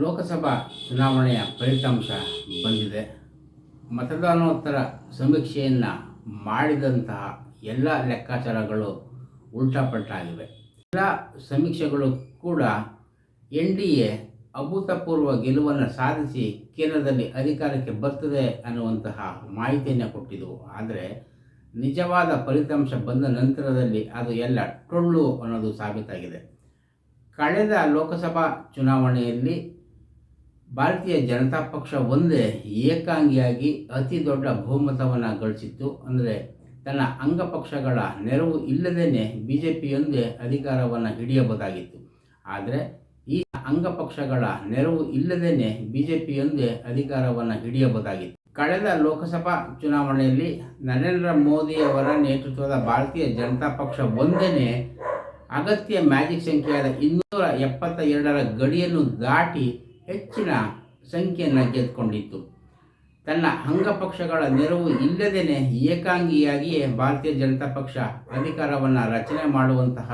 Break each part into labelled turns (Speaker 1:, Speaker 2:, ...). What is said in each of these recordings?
Speaker 1: ಲೋಕಸಭಾ ಚುನಾವಣೆಯ ಫಲಿತಾಂಶ ಬಂದಿದೆ. ಮತದಾನೋತ್ತರ ಸಮೀಕ್ಷೆಯನ್ನು ಮಾಡಿದಂತಹ ಎಲ್ಲ ಲೆಕ್ಕಾಚಾರಗಳು ಉಲ್ಟಾಪಲ್ಟಾಗಿವೆ. ಎಲ್ಲ ಸಮೀಕ್ಷೆಗಳು ಕೂಡ ಎನ್ ಡಿ ಎ ಅಭೂತಪೂರ್ವ ಗೆಲುವನ್ನು ಸಾಧಿಸಿ ಕೇಂದ್ರದಲ್ಲಿ ಅಧಿಕಾರಕ್ಕೆ ಬರ್ತದೆ ಅನ್ನುವಂತಹ ಮಾಹಿತಿಯನ್ನು ಕೊಟ್ಟಿದ್ದವು ಆದರೆ ನಿಜವಾದ ಫಲಿತಾಂಶ ಬಂದ ನಂತರದಲ್ಲಿ ಅದು ಎಲ್ಲ ಟೊಳ್ಳು ಅನ್ನೋದು ಸಾಬೀತಾಗಿದೆ. ಕಳೆದ ಲೋಕಸಭಾ ಚುನಾವಣೆಯಲ್ಲಿ ಭಾರತೀಯ ಜನತಾ ಪಕ್ಷ ಒಂದೇ ಏಕಾಂಗಿಯಾಗಿ ಅತಿ ದೊಡ್ಡ ಬಹುಮತವನ್ನು ಗಳಿಸಿತ್ತು. ಅಂದರೆ ತನ್ನ ಅಂಗಪಕ್ಷಗಳ ನೆರವು ಇಲ್ಲದೇ ಬಿ ಜೆ ಪಿಯೊಂದೇ ಅಧಿಕಾರವನ್ನು ಹಿಡಿಯಬಹುದಾಗಿತ್ತು. ಆದರೆ ಈ ಅಂಗಪಕ್ಷಗಳ ನೆರವು ಇಲ್ಲದೇ ಬಿ ಜೆ ಪಿಯೊಂದೇ ಅಧಿಕಾರವನ್ನು ಹಿಡಿಯಬಹುದಾಗಿತ್ತು. ಕಳೆದ ಲೋಕಸಭಾ ಚುನಾವಣೆಯಲ್ಲಿ ನರೇಂದ್ರ ಮೋದಿಯವರ ನೇತೃತ್ವದ ಭಾರತೀಯ ಜನತಾ ಪಕ್ಷ ಒಂದೇ ಅಗತ್ಯ ಮ್ಯಾಜಿಕ್ ಸಂಖ್ಯೆಯಾದ ಇನ್ನೂರ ಎಪ್ಪತ್ತ ಎರಡರ ಗಡಿಯನ್ನು ದಾಟಿ ಹೆಚ್ಚಿನ ಸಂಖ್ಯೆಯನ್ನು ಗೆದ್ದುಕೊಂಡಿತ್ತು. ತನ್ನ ಅಂಗಪಕ್ಷಗಳ ನೆರವು ಇಲ್ಲದೇ ಏಕಾಂಗಿಯಾಗಿಯೇ ಭಾರತೀಯ ಜನತಾ ಪಕ್ಷ ಅಧಿಕಾರವನ್ನು ರಚನೆ ಮಾಡುವಂತಹ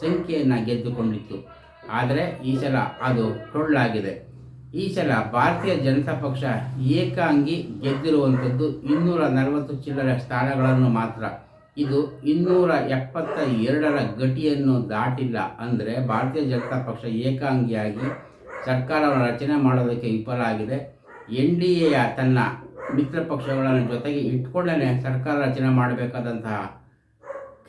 Speaker 1: ಸಂಖ್ಯೆಯನ್ನು ಗೆದ್ದುಕೊಂಡಿತ್ತು. ಆದರೆ ಈ ಸಲ ಅದು ಟೊಳ್ಳಾಗಿದೆ. ಈ ಸಲ ಭಾರತೀಯ ಜನತಾ ಪಕ್ಷ ಏಕಾಂಗಿ ಗೆದ್ದಿರುವಂಥದ್ದು ಇನ್ನೂರ ನಲವತ್ತು ಚಿಲ್ಲರೆ ಸ್ಥಾನಗಳನ್ನು ಮಾತ್ರ. ಇದು ಇನ್ನೂರ ಎಪ್ಪತ್ತ ಎರಡರ ಗಟಿಯನ್ನು ದಾಟಿಲ್ಲ. ಅಂದರೆ ಭಾರತೀಯ ಜನತಾ ಪಕ್ಷ ಏಕಾಂಗಿಯಾಗಿ ಸರ್ಕಾರವನ್ನು ರಚನೆ ಮಾಡೋದಕ್ಕೆ ವಿಫಲ ಆಗಿದೆ. ಎನ್ ಡಿ ಎಯ ತನ್ನ ಮಿತ್ರ ಪಕ್ಷಗಳನ್ನು ಜೊತೆಗೆ ಇಟ್ಕೊಂಡೇ ಸರ್ಕಾರ ರಚನೆ ಮಾಡಬೇಕಾದಂತಹ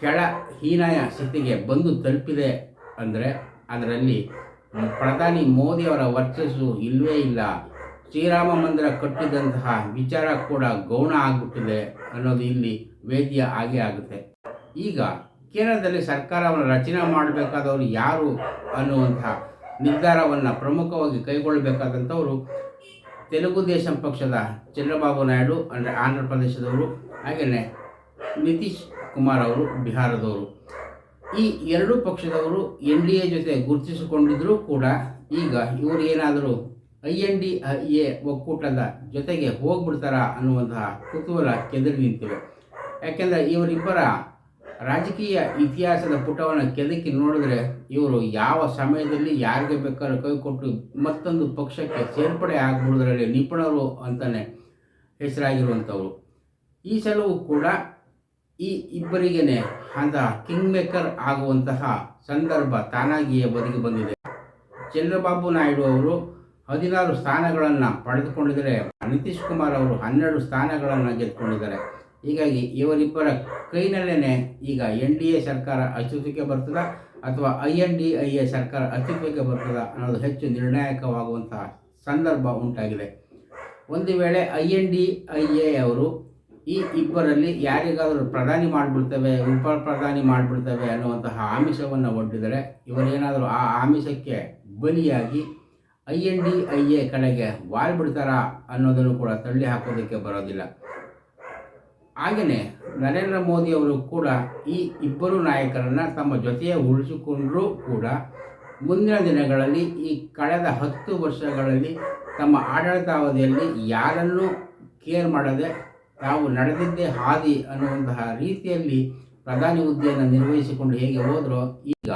Speaker 1: ಕೆಳ ಹೀನಾಯ ಸ್ಥಿತಿಗೆ ಬಂದು ತಲುಪಿದೆ ಅಂದರೆ ಅದರಲ್ಲಿ ಪ್ರಧಾನಿ ಮೋದಿಯವರ ವರ್ಚಸ್ಸು ಇಲ್ಲವೇ ಇಲ್ಲ. ಶ್ರೀರಾಮ ಮಂದಿರ ಕಟ್ಟಿದಂತಹ ವಿಚಾರ ಕೂಡ ಗೌಣ ಆಗ್ಬಿಟ್ಟಿದೆ ಅನ್ನೋದು ಇಲ್ಲಿ ವೇದ್ಯ ಆಗೇ ಆಗುತ್ತೆ. ಈಗ ಕೇಂದ್ರದಲ್ಲಿ ಸರ್ಕಾರವನ್ನು ರಚನೆ ಮಾಡಬೇಕಾದವರು ಯಾರು ಅನ್ನುವಂತಹ ನಿರ್ಧಾರವನ್ನು ಪ್ರಮುಖವಾಗಿ ಕೈಗೊಳ್ಳಬೇಕಾದಂಥವರು ತೆಲುಗು ದೇಶಂ ಪಕ್ಷದ ಚಂದ್ರಬಾಬು ನಾಯ್ಡು, ಅಂದರೆ ಆಂಧ್ರ ಪ್ರದೇಶದವರು, ಹಾಗೆಯೇ ನಿತೀಶ್ ಕುಮಾರ್ ಅವರು, ಬಿಹಾರದವರು. ಈ ಎರಡೂ ಪಕ್ಷದವರು ಎನ್ ಡಿ ಎ ಜೊತೆ ಗುರುತಿಸಿಕೊಂಡಿದ್ದರೂ ಕೂಡ ಈಗ ಇವರು ಏನಾದರೂ ಐ ಎನ್ ಡಿ ಎ ಒಕ್ಕೂಟದ ಜೊತೆಗೆ ಹೋಗ್ಬಿಡ್ತಾರಾ ಅನ್ನುವಂತಹ ಕುತೂಹಲ ಕೆದರಿ ನಿಂತಿವೆ ಯಾಕೆಂದರೆ ಇವರಿಬ್ಬರ ರಾಜಕೀಯ ಇತಿಹಾಸದ ಪುಟವನ್ನು ಕೆದಕಿ ನೋಡಿದ್ರೆ ಇವರು ಯಾವ ಸಮಯದಲ್ಲಿ ಯಾರಿಗೆ ಬೇಕಾದ್ರೂ ಕೈ ಕೊಟ್ಟು ಮತ್ತೊಂದು ಪಕ್ಷಕ್ಕೆ ಸೇರ್ಪಡೆ ಆಗ್ಬಿಡೋದ್ರಲ್ಲಿ ನಿಪುಣರು ಅಂತಲೇ ಹೆಸರಾಗಿರುವಂಥವ್ರು. ಈ ಸಲವೂ ಕೂಡ ಈ ಇಬ್ಬರಿಗೇನೆ ಅಂತ ಕಿಂಗ್ ಮೇಕರ್ ಆಗುವಂತಹ ಸಂದರ್ಭ ತಾನಾಗಿಯೇ ಬದುಕಿ ಬಂದಿದೆ. ಚಂದ್ರಬಾಬು ನಾಯ್ಡು ಅವರು ಹದಿನಾರು ಸ್ಥಾನಗಳನ್ನು ಪಡೆದುಕೊಂಡಿದ್ದರೆ. ನಿತೀಶ್ ಕುಮಾರ್ ಅವರು ಹನ್ನೆರಡು ಸ್ಥಾನಗಳನ್ನು ಗೆದ್ದುಕೊಂಡಿದ್ದಾರೆ ಹೀಗಾಗಿ ಇವರಿಬ್ಬರ ಕೈನಲ್ಲೇ ಈಗ ಎನ್ ಡಿ ಎ ಸರ್ಕಾರ ಅಸ್ತಿತ್ವಕ್ಕೆ ಬರ್ತದ ಅಥವಾ I N D I A ಸರ್ಕಾರ ಅಸ್ತಿತ್ವಕ್ಕೆ ಬರ್ತದ ಅನ್ನೋದು ಹೆಚ್ಚು ನಿರ್ಣಾಯಕವಾಗುವಂತಹ ಸಂದರ್ಭ ಉಂಟಾಗಿದೆ. ಒಂದು ವೇಳೆ I N D I A ಅವರು ಈ ಇಬ್ಬರಲ್ಲಿ ಯಾರಿಗಾದರೂ ಪ್ರಧಾನಿ ಮಾಡಿಬಿಡ್ತವೆ ಉಪ ಪ್ರಧಾನಿ ಮಾಡಿಬಿಡ್ತವೆ ಅನ್ನುವಂತಹ ಆಮಿಷವನ್ನು ಒಡ್ಡಿದರೆ ಇವರೇನಾದರೂ ಆ ಆಮಿಷಕ್ಕೆ ಬಲಿಯಾಗಿ I N D I A ಕಡೆಗೆ ವಾಲ್ಬಿಡ್ತಾರಾ ಅನ್ನೋದನ್ನು ಕೂಡ ತಳ್ಳಿ ಹಾಕೋದಕ್ಕೆ ಬರೋದಿಲ್ಲ. ಹಾಗೆಯೇ ನರೇಂದ್ರ ಮೋದಿ ಅವರು ಕೂಡ ಈ ಇಬ್ಬರು ನಾಯಕರನ್ನು ತಮ್ಮ ಜೊತೆಯೇ ಉಳಿಸಿಕೊಂಡರೂ ಕೂಡ ಮುಂದಿನ ದಿನಗಳಲ್ಲಿ ಈ ಕಳೆದ ಹತ್ತು ವರ್ಷಗಳಲ್ಲಿ ತಮ್ಮ ಆಡಳಿತಾವಧಿಯಲ್ಲಿ ಯಾರನ್ನೂ ಕೇರ್ ಮಾಡದೆ ತಾವು ನಡೆದಿದ್ದೇ ಹಾದಿ ಅನ್ನುವಂತಹ ರೀತಿಯಲ್ಲಿ ಪ್ರಧಾನಿ ಹುದ್ದೆಯನ್ನು ನಿರ್ವಹಿಸಿಕೊಂಡು ಹೇಗೆ ಹೋದರೂ ಈಗ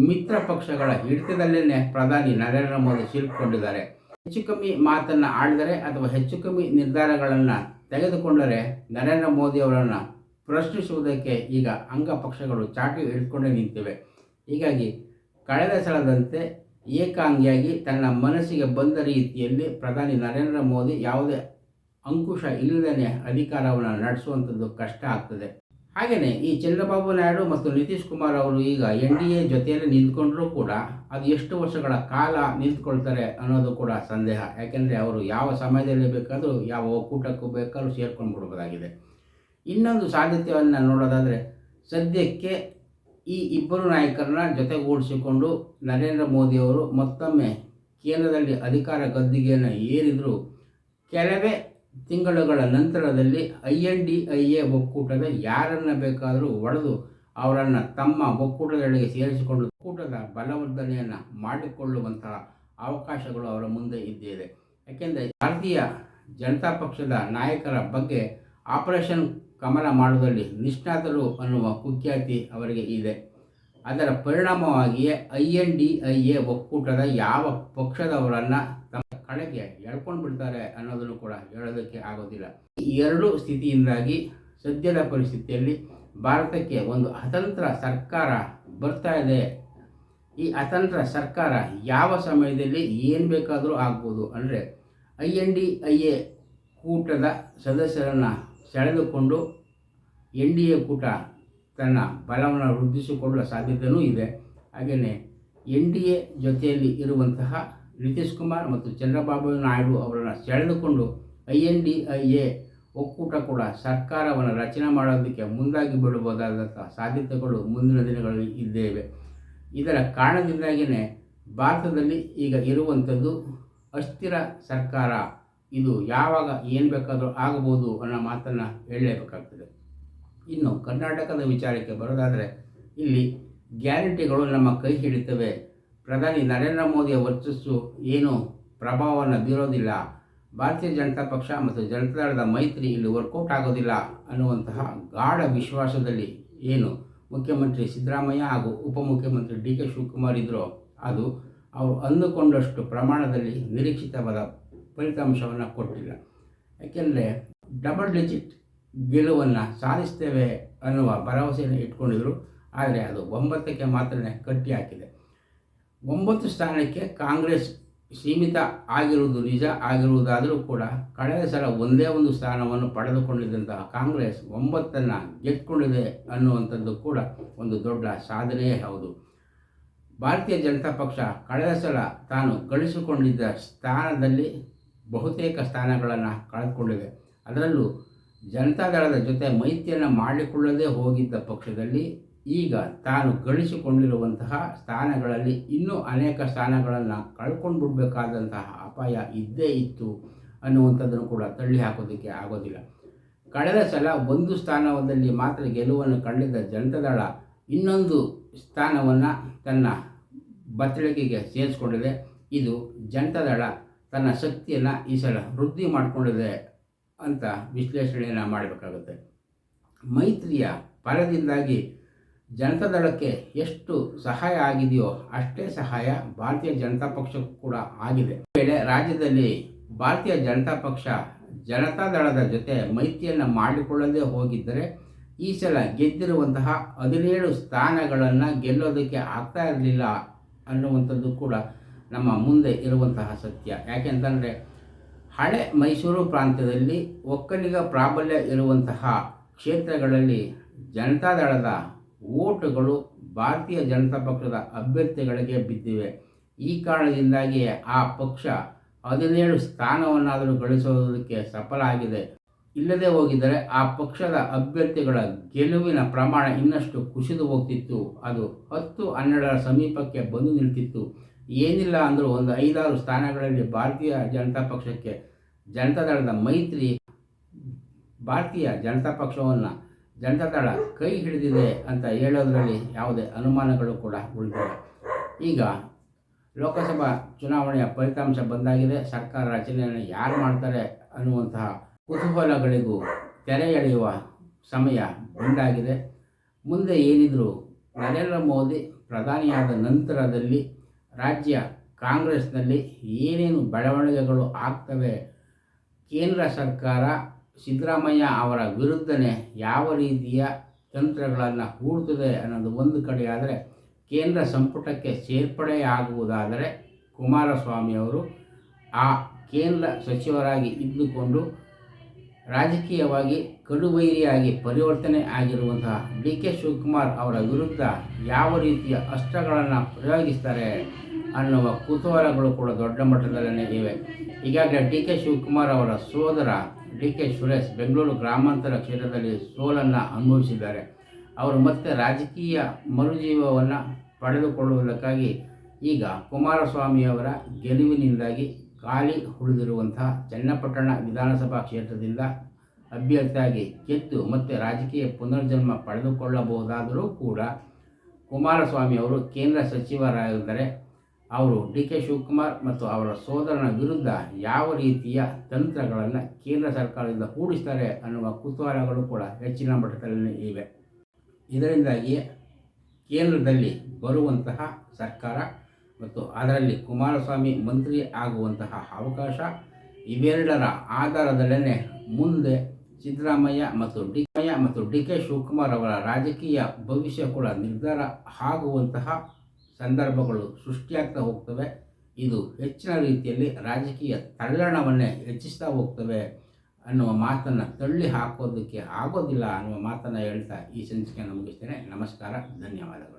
Speaker 1: ಮಿತ್ರ ಪಕ್ಷಗಳ ಹಿಡಿತದಲ್ಲೇ ಪ್ರಧಾನಿ ನರೇಂದ್ರ ಮೋದಿ ಸಿಲುಕೊಂಡಿದ್ದಾರೆ ಹೆಚ್ಚು ಕಮ್ಮಿ ಮಾತನ್ನು ಆಡಿದರೆ ಅಥವಾ ಹೆಚ್ಚು ಕಮ್ಮಿ ನಿರ್ಧಾರಗಳನ್ನು ತೆಗೆದುಕೊಂಡರೆ ನರೇಂದ್ರ ಮೋದಿ ಅವರನ್ನು ಪ್ರಶ್ನಿಸುವುದಕ್ಕೆ ಈಗ ಅಂಗಪಕ್ಷಗಳು ಚಾಟಿ ಹಿಡ್ಕೊಂಡೇ ನಿಂತಿವೆ. ಹೀಗಾಗಿ ಕಳೆದ ಸಲದಂತೆ ಏಕಾಂಗಿಯಾಗಿ ತನ್ನ ಮನಸ್ಸಿಗೆ ಬಂದ ರೀತಿಯಲ್ಲಿ ಪ್ರಧಾನಿ ನರೇಂದ್ರ ಮೋದಿ ಯಾವುದೇ ಅಂಕುಶ ಇಲ್ಲದೇ ಅಧಿಕಾರವನ್ನು ನಡೆಸುವಂಥದ್ದು ಕಷ್ಟ ಆಗ್ತದೆ. ಹಾಗೆಯೇ ಈ ಚಂದ್ರಬಾಬು ನಾಯ್ಡು ಮತ್ತು ನಿತೀಶ್ ಕುಮಾರ್ ಅವರು ಈಗ ಎನ್ ಡಿ ಎ ಜೊತೆಯಲ್ಲಿ ನಿಂತ್ಕೊಂಡ್ರೂ ಕೂಡ ಅದು ಎಷ್ಟು ವರ್ಷಗಳ ಕಾಲ ನಿಂತ್ಕೊಳ್ತಾರೆ ಅನ್ನೋದು ಕೂಡ ಸಂದೇಹ. ಯಾಕೆಂದರೆ ಅವರು ಯಾವ ಸಮಯದಲ್ಲಿ ಬೇಕಾದರೂ, ಯಾವ ಒಕ್ಕೂಟಕ್ಕೂ ಬೇಕಾದರೂ ಸೇರ್ಕೊಂಡು ಬಿಡ್ಬೋದಾಗಿದೆ. ಇನ್ನೊಂದು ಸಾಧ್ಯತೆಯನ್ನು ನೋಡೋದಾದರೆ, ಸದ್ಯಕ್ಕೆ ಈ ಇಬ್ಬರು ನಾಯಕರನ್ನ ಜೊತೆಗೂಡಿಸಿಕೊಂಡು ನರೇಂದ್ರ ಮೋದಿಯವರು ಮತ್ತೊಮ್ಮೆ ಕೇಂದ್ರದಲ್ಲಿ ಅಧಿಕಾರ ಗದ್ದಿಗೆಯನ್ನು ಏರಿದರೂ. ಕೆಲವೇ ತಿಂಗಳುಗಳ ನಂತರದಲ್ಲಿ I N D I A ಒಕ್ಕೂಟದ ಯಾರನ್ನು ಬೇಕಾದರೂ ಒಡೆದು ಅವರನ್ನು ತಮ್ಮ ಒಕ್ಕೂಟದೊಳಗೆ ಸೇರಿಸಿಕೊಂಡು ಒಕ್ಕೂಟದ ಬಲವರ್ಧನೆಯನ್ನು ಮಾಡಿಕೊಳ್ಳುವಂತಹ ಅವಕಾಶಗಳು ಅವರ ಮುಂದೆ ಇದ್ದಿದೆ. ಯಾಕೆಂದರೆ ಭಾರತೀಯ ಜನತಾ ಪಕ್ಷದ ನಾಯಕರ ಬಗ್ಗೆ ಆಪರೇಷನ್ ಕಮಲ ಮಾಡುವುದರಲ್ಲಿ ನಿಷ್ಣಾತರು ಅನ್ನುವ ಕುಖ್ಯಾತಿ ಅವರಿಗೆ ಇದೆ. ಅದರ ಪರಿಣಾಮವಾಗಿಯೇ I N D I A ಒಕ್ಕೂಟದ ಯಾವ ಪಕ್ಷದವರನ್ನು ಕಡೆಗೆ ಎಳ್ಕೊಂಡು ಬಿಡ್ತಾರೆ ಅನ್ನೋದನ್ನು ಕೂಡ ಹೇಳೋದಕ್ಕೆ ಆಗೋದಿಲ್ಲ. ಈ ಎರಡೂ ಸ್ಥಿತಿಯಿಂದಾಗಿ ಸದ್ಯದ ಪರಿಸ್ಥಿತಿಯಲ್ಲಿ ಭಾರತಕ್ಕೆ ಒಂದು ಅತಂತ್ರ ಸರ್ಕಾರ ಬರ್ತಾ ಇದೆ. ಈ ಅತಂತ್ರ ಸರ್ಕಾರ ಯಾವ ಸಮಯದಲ್ಲಿ ಏನು ಬೇಕಾದರೂ ಆಗ್ಬೋದು ಅಂದರೆ I N D I A ಕೂಟದ ಸದಸ್ಯರನ್ನು ಸೆಳೆದುಕೊಂಡು ಎನ್ ಡಿ ಎ ಕೂಟ ತನ್ನ ಬಲವನ್ನು ವೃದ್ಧಿಸಿಕೊಳ್ಳುವ ಸಾಧ್ಯತೆಯೂ ಇದೆ. ಹಾಗೆಯೇ ಎನ್ ಡಿ ಎ ಜೊತೆಯಲ್ಲಿ ಇರುವಂತಹ ನಿತೀಶ್ ಕುಮಾರ್ ಮತ್ತು ಚಂದ್ರಬಾಬು ನಾಯ್ಡು ಅವರನ್ನು ಸೆಳೆದುಕೊಂಡು I N D I A ಒಕ್ಕೂಟ ಕೂಡ ಸರ್ಕಾರವನ್ನು ರಚನೆ ಮಾಡೋದಕ್ಕೆ ಮುಂದಾಗಿ ಬಿಡಬಹುದಾದಂಥ ಸಾಧ್ಯತೆಗಳು ಮುಂದಿನ ದಿನಗಳಲ್ಲಿ ಇದ್ದೇವೆ. ಇದರ ಕಾರಣದಿಂದಾಗಿಯೇ ಭಾರತದಲ್ಲಿ ಈಗ ಇರುವಂಥದ್ದು ಅಸ್ಥಿರ ಸರ್ಕಾರ. ಇದು ಯಾವಾಗ ಏನು ಬೇಕಾದರೂ ಆಗಬಹುದು ಅನ್ನೋ ಮಾತನ್ನು ಹೇಳಲೇಬೇಕಾಗ್ತದೆ. ಇನ್ನು ಕರ್ನಾಟಕದ ವಿಚಾರಕ್ಕೆ ಬರೋದಾದರೆ ಇಲ್ಲಿ ಗ್ಯಾರಂಟಿಗಳು ನಮ್ಮ ಕೈ ಹಿಡಿತವೆ. ಪ್ರಧಾನಿ ನರೇಂದ್ರ ಮೋದಿಯ ವರ್ಚಸ್ಸು ಏನು ಪ್ರಭಾವವನ್ನು ಬೀರೋದಿಲ್ಲ. ಭಾರತೀಯ ಜನತಾ ಪಕ್ಷ ಮತ್ತು ಜನತಾದಳದ ಮೈತ್ರಿ ಇಲ್ಲಿ ವರ್ಕೌಟ್ ಆಗೋದಿಲ್ಲ ಅನ್ನುವಂತಹ ಗಾಢ ವಿಶ್ವಾಸದಲ್ಲಿ ಏನು ಮುಖ್ಯಮಂತ್ರಿ ಸಿದ್ದರಾಮಯ್ಯ ಹಾಗೂ ಉಪಮುಖ್ಯಮಂತ್ರಿ ಡಿ ಕೆ ಶಿವಕುಮಾರ್ ಇದ್ದರು ಅದು ಅವರು ಅಂದುಕೊಂಡಷ್ಟು ಪ್ರಮಾಣದಲ್ಲಿ ನಿರೀಕ್ಷಿತವಾದ ಫಲಿತಾಂಶವನ್ನು ಕೊಟ್ಟಿಲ್ಲ. ಯಾಕೆಂದರೆ ಡಬಲ್ ಡಿಜಿಟ್ ಗೆಲುವನ್ನು ಸಾಧಿಸ್ತೇವೆ ಅನ್ನುವ ಭರವಸೆಯನ್ನು ಇಟ್ಕೊಂಡಿದ್ರು. ಆದರೆ ಅದು ಒಂಬತ್ತಕ್ಕೆ ಮಾತ್ರ ಕಟ್ಟಿ ಹಾಕಿದೆ ಒಂಬತ್ತು ಸ್ಥಾನಕ್ಕೆ ಕಾಂಗ್ರೆಸ್ ಸೀಮಿತ ಆಗಿರುವುದು ನಿಜ, ಆಗಿರುವುದಾದರೂ ಕೂಡ ಕಳೆದ ಸಲ ಒಂದೇ ಒಂದು ಸ್ಥಾನವನ್ನು ಪಡೆದುಕೊಂಡಿದ್ದಂತಹ ಕಾಂಗ್ರೆಸ್ ಒಂಬತ್ತನ್ನು ಗೆದ್ದುಕೊಂಡಿದೆ ಅನ್ನುವಂಥದ್ದು ಕೂಡ ಒಂದು ದೊಡ್ಡ ಸಾಧನೆಯೇ ಹೌದು. ಭಾರತೀಯ ಜನತಾ ಪಕ್ಷ ಕಳೆದ ಸಲ ತಾನು ಗಳಿಸಿಕೊಂಡಿದ್ದ ಸ್ಥಾನದಲ್ಲಿ ಬಹುತೇಕ ಸ್ಥಾನಗಳನ್ನು ಕಳೆದುಕೊಂಡಿದೆ. ಅದರಲ್ಲೂ ಜನತಾದಳದ ಜೊತೆ ಮೈತ್ರಿಯನ್ನು ಮಾಡಿಕೊಳ್ಳದೇ ಹೋಗಿದ್ದ ಪಕ್ಷದಲ್ಲಿ ಈಗ ತಾನು ಗಳಿಸಿಕೊಂಡಿರುವಂತಹ ಸ್ಥಾನಗಳಲ್ಲಿ ಇನ್ನೂ ಅನೇಕ ಸ್ಥಾನಗಳನ್ನು ಕಳ್ಕೊಂಡು ಬಿಡಬೇಕಾದಂತಹ ಅಪಾಯ ಇದ್ದೇ ಇತ್ತು ಅನ್ನುವಂಥದ್ದನ್ನು ಕೂಡ ತಳ್ಳಿ ಹಾಕೋದಕ್ಕೆ ಆಗೋದಿಲ್ಲ. ಕಳೆದ ಸಲ ಒಂದು ಸ್ಥಾನದಲ್ಲಿ ಮಾತ್ರ ಗೆಲುವನ್ನು ಕಂಡಿದ್ದ ಜನತಾದಳ ಇನ್ನೊಂದು ಸ್ಥಾನವನ್ನು ತನ್ನ ಬತ್ತಳಿಕೆಗೆ ಸೇರಿಸ್ಕೊಂಡಿದೆ. ಇದು ಜನತಾದಳ ತನ್ನ ಶಕ್ತಿಯನ್ನು ಈ ಸಲ ವೃದ್ಧಿ ಮಾಡಿಕೊಂಡಿದೆ ಅಂತ ವಿಶ್ಲೇಷಣೆಯನ್ನು ಮಾಡಬೇಕಾಗುತ್ತೆ. ಮೈತ್ರಿಯ ಫಲದಿಂದಾಗಿ ಜನತಾದಳಕ್ಕೆ ಎಷ್ಟು ಸಹಾಯ ಆಗಿದೆಯೋ ಅಷ್ಟೇ ಸಹಾಯ ಭಾರತೀಯ ಜನತಾ ಪಕ್ಷಕ್ಕೂ ಕೂಡ ಆಗಿದೆ. ವೇಳೆ ರಾಜ್ಯದಲ್ಲಿ ಭಾರತೀಯ ಜನತಾ ಪಕ್ಷ ಜನತಾದಳದ ಜೊತೆ ಮೈತ್ರಿಯನ್ನು ಮಾಡಿಕೊಳ್ಳದೇ ಹೋಗಿದ್ದರೆ ಈ ಸಲ ಗೆದ್ದಿರುವಂತಹ ಹದಿನೇಳು ಸ್ಥಾನಗಳನ್ನು ಗೆಲ್ಲೋದಕ್ಕೆ ಆಗ್ತಾ ಇರಲಿಲ್ಲ ಅನ್ನುವಂಥದ್ದು ಕೂಡ ನಮ್ಮ ಮುಂದೆ ಇರುವಂತಹ ಸತ್ಯ. ಯಾಕೆಂತಂದರೆ ಹಳೆ ಮೈಸೂರು ಪ್ರಾಂತ್ಯದಲ್ಲಿ ಒಕ್ಕಲಿಗ ಪ್ರಾಬಲ್ಯ ಇರುವಂತಹ ಕ್ಷೇತ್ರಗಳಲ್ಲಿ ಜನತಾದಳದ ಓಟುಗಳು ಭಾರತೀಯ ಜನತಾ ಪಕ್ಷದ ಅಭ್ಯರ್ಥಿಗಳಿಗೆ ಬಿದ್ದಿವೆ. ಈ ಕಾರಣದಿಂದಾಗಿ ಆ ಪಕ್ಷ ಹದಿನೇಳು ಸ್ಥಾನವನ್ನಾದರೂ ಗಳಿಸುವುದಕ್ಕೆ ಸಫಲ ಆಗಿದೆ ಇಲ್ಲದೆ ಹೋಗಿದ್ದರೆ ಆ ಪಕ್ಷದ ಅಭ್ಯರ್ಥಿಗಳ ಗೆಲುವಿನ ಪ್ರಮಾಣ ಇನ್ನಷ್ಟು ಕುಸಿದು ಹೋಗ್ತಿತ್ತು. ಅದು ಹತ್ತು ಹನ್ನೆರಡರ ಸಮೀಪಕ್ಕೆ ಬಂದು ನಿಲ್ತಿತ್ತು. ಏನಿಲ್ಲ ಅಂದರೂ ಒಂದು ಐದಾರು ಸ್ಥಾನಗಳಲ್ಲಿ ಭಾರತೀಯ ಜನತಾ ಪಕ್ಷಕ್ಕೆ ಜನತಾದಳದ ಮೈತ್ರಿ, ಭಾರತೀಯ ಜನತಾ ಪಕ್ಷವನ್ನು ಜನತಾದಳ ಕೈ ಹಿಡಿದಿದೆ ಅಂತ ಹೇಳೋದರಲ್ಲಿ ಯಾವುದೇ ಅನುಮಾನಗಳು ಕೂಡ ಉಳಿದಿಲ್ಲ ಈಗ ಲೋಕಸಭಾ ಚುನಾವಣೆಯ ಫಲಿತಾಂಶ ಬಂದಾಗಿದೆ. ಸರ್ಕಾರ ರಚನೆಯನ್ನು ಯಾರು ಮಾಡ್ತಾರೆ ಅನ್ನುವಂತಹ ಕುತೂಹಲಗಳಿಗೂ ತೆರೆ ಎಳೆಯುವ ಸಮಯ ಬಂದಾಗಿದೆ. ಮುಂದೆ ಏನಿದ್ರು ನರೇಂದ್ರ ಮೋದಿ ಪ್ರಧಾನಿಯಾದ ನಂತರದಲ್ಲಿ ರಾಜ್ಯ ಕಾಂಗ್ರೆಸ್ನಲ್ಲಿ ಏನೇನು ಬೆಳವಣಿಗೆಗಳು ಆಗ್ತವೆ, ಕೇಂದ್ರ ಸರ್ಕಾರ ಸಿದ್ದರಾಮಯ್ಯ ಅವರ ವಿರುದ್ಧನೇ ಯಾವ ರೀತಿಯ ತಂತ್ರಗಳನ್ನು ಹೂಡ್ತದೆ ಅನ್ನೋದು ಒಂದು ಕಡೆಯಾದರೆ ಕೇಂದ್ರ ಸಂಪುಟಕ್ಕೆ ಸೇರ್ಪಡೆಯಾಗುವುದಾದರೆ ಕುಮಾರಸ್ವಾಮಿಯವರು ಆ ಕೇಂದ್ರ ಸಚಿವರಾಗಿ ಇದ್ದುಕೊಂಡು ರಾಜಕೀಯವಾಗಿ ಕಡುವೈರಿಯಾಗಿ ಪರಿವರ್ತನೆ ಆಗಿರುವಂತಹ ಡಿ ಕೆ ಶಿವಕುಮಾರ್ ಅವರ ವಿರುದ್ಧ ಯಾವ ರೀತಿಯ ಅಸ್ತ್ರಗಳನ್ನು ಪ್ರಯೋಗಿಸ್ತಾರೆ ಅನ್ನುವ ಕುತೂಹಲಗಳು ಕೂಡ ದೊಡ್ಡ ಮಟ್ಟದಲ್ಲೇ ಇವೆ. ಈಗಾಗಲೇ ಡಿ ಕೆ ಶಿವಕುಮಾರ್ ಅವರ ಸೋದರ ಡಿ ಕೆ ಸುರೇಶ್ ಬೆಂಗಳೂರು ಗ್ರಾಮಾಂತರ ಕ್ಷೇತ್ರದಲ್ಲಿ ಸೋಲನ್ನು ಅನುಭವಿಸಿದ್ದಾರೆ. ಅವರು ಮತ್ತೆ ರಾಜಕೀಯ ಮರುಜೀವವನ್ನು ಪಡೆದುಕೊಳ್ಳುವುದಕ್ಕಾಗಿ ಈಗ ಕುಮಾರಸ್ವಾಮಿಯವರ ಗೆಲುವಿನಿಂದಾಗಿ ಖಾಲಿ ಉಳಿದಿರುವಂತಹ ಚನ್ನಪಟ್ಟಣ ವಿಧಾನಸಭಾ ಕ್ಷೇತ್ರದಿಂದ ಅಭ್ಯರ್ಥಿಯಾಗಿ ಗೆದ್ದು ಮತ್ತೆ ರಾಜಕೀಯ ಪುನರ್ಜನ್ಮ ಪಡೆದುಕೊಳ್ಳಬಹುದಾದರೂ ಕೂಡ ಕುಮಾರಸ್ವಾಮಿ ಅವರು ಕೇಂದ್ರ ಸಚಿವರಾಗಿದ್ದರೆ ಅವರು ಡಿ ಕೆ ಶಿವಕುಮಾರ್ ಮತ್ತು ಅವರ ಸೋದರನ ವಿರುದ್ಧ ಯಾವ ರೀತಿಯ ತಂತ್ರಗಳನ್ನು ಕೇಂದ್ರ ಸರ್ಕಾರದಿಂದ ಹೂಡಿಸ್ತಾರೆ ಅನ್ನುವ ಕುತೂಹಲಗಳು ಕೂಡ ಹೆಚ್ಚಿನ ಮಟ್ಟದಲ್ಲಿ ಇವೆ. ಇದರಿಂದಾಗಿ ಕೇಂದ್ರದಲ್ಲಿ ಬರುವಂತಹ ಸರ್ಕಾರ ಮತ್ತು ಅದರಲ್ಲಿ ಕುಮಾರಸ್ವಾಮಿ ಮಂತ್ರಿ ಆಗುವಂತಹ ಅವಕಾಶ ಇವೆರಡರ ಆಧಾರದಲ್ಲೇ ಮುಂದೆ ಸಿದ್ದರಾಮಯ್ಯ ಮತ್ತು ಡಿ ಮತ್ತು ಡಿ ಕೆ ಶಿವಕುಮಾರ್ ಅವರ ರಾಜಕೀಯ ಭವಿಷ್ಯ ಕೂಡ ನಿರ್ಧಾರ ಆಗುವಂತಹ ಸಂದರ್ಭಗಳು ಸೃಷ್ಟಿಯಾಗ್ತಾ ಹೋಗ್ತವೆ. ಇದು ಹೆಚ್ಚಿನ ರೀತಿಯಲ್ಲಿ ರಾಜಕೀಯ ತಳ್ಳಣವನ್ನೇ ಹೆಚ್ಚಿಸ್ತಾ ಹೋಗ್ತವೆ ಅನ್ನುವ ಮಾತನ್ನು ತಳ್ಳಿ ಹಾಕೋದಕ್ಕೆ ಆಗೋದಿಲ್ಲ ಅನ್ನುವ ಮಾತನ್ನು ಹೇಳ್ತಾ ಈ ಸಂಚಿಕೆಯನ್ನು ಮುಗಿಸ್ತೇನೆ ನಮಸ್ಕಾರ, ಧನ್ಯವಾದಗಳು.